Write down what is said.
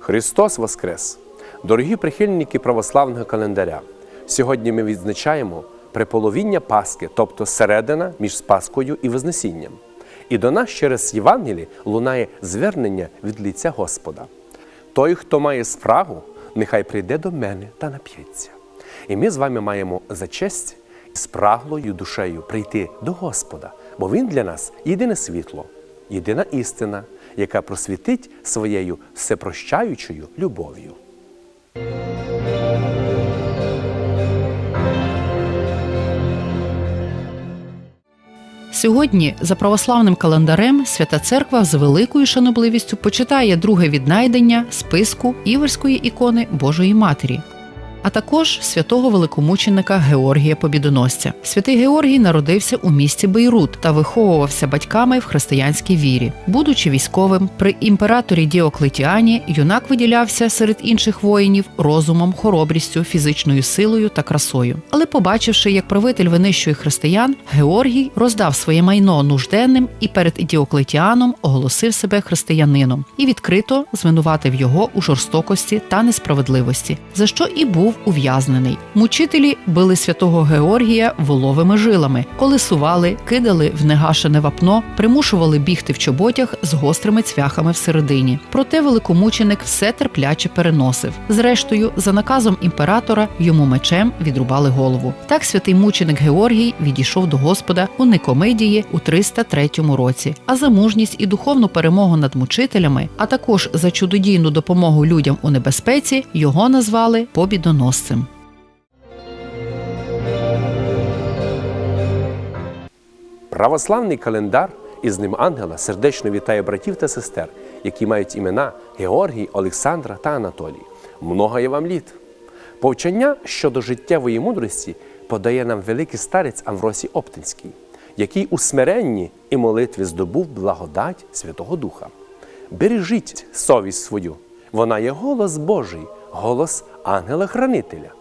Христос Воскрес! Дорогі прихильники православного календаря! Сьогодні ми відзначаємо приполовіння Пасхи, тобто середина між Спаскою і Вознесінням. І до нас через Євангелі лунає звернення від лиця Господа. Той, хто має спрагу, нехай прийде до мене та нап'ється. І ми з вами маємо за честь спраглою душею прийти до Господа, бо Він для нас єдине світло, єдина істина, яка просвітить своєю всепрощаючою любов'ю. Сьогодні, за православним календарем, Свята Церква з великою шанобливістю почитає друге віднайдення списку іверської ікони Божої Матері, а також святого великомученика Георгія Побідоносця. Святий Георгій народився у місті Бейрут та виховувався батьками в християнській вірі. Будучи військовим, при імператорі Діоклетіані юнак виділявся серед інших воїнів розумом, хоробрістю, фізичною силою та красою. Але, побачивши, як правитель винищує християн, Георгій роздав своє майно нужденним і перед Діоклетіаном оголосив себе християнином і відкрито звинуватив його у жорстокості та несправедливості, за що і був ув'язнений. Мучителі били святого Георгія воловими жилами, колесували, кидали в негашене вапно, примушували бігти в чоботях з гострими цвяхами всередині. Проте великомученик все терпляче переносив. Зрештою, за наказом імператора йому мечем відрубали голову. Так святий мученик Георгій відійшов до Господа у Никомидії у 303 році. А за мужність і духовну перемогу над мучителями, а також за чудодійну допомогу людям у небезпеці, його назвали побідоносцем. Православний календар і з ним ангела сердечно вітає братів та сестер, які мають імена Георгій, Олександра та Анатолій. Много є вам літ. Повчання щодо життєвої мудрості подає нам великий старець Амвросій Оптинський, який у смиренні і молитві здобув благодать Святого Духа. Бережіть совість свою, вона є голос Божий, голос ангела-хранителя.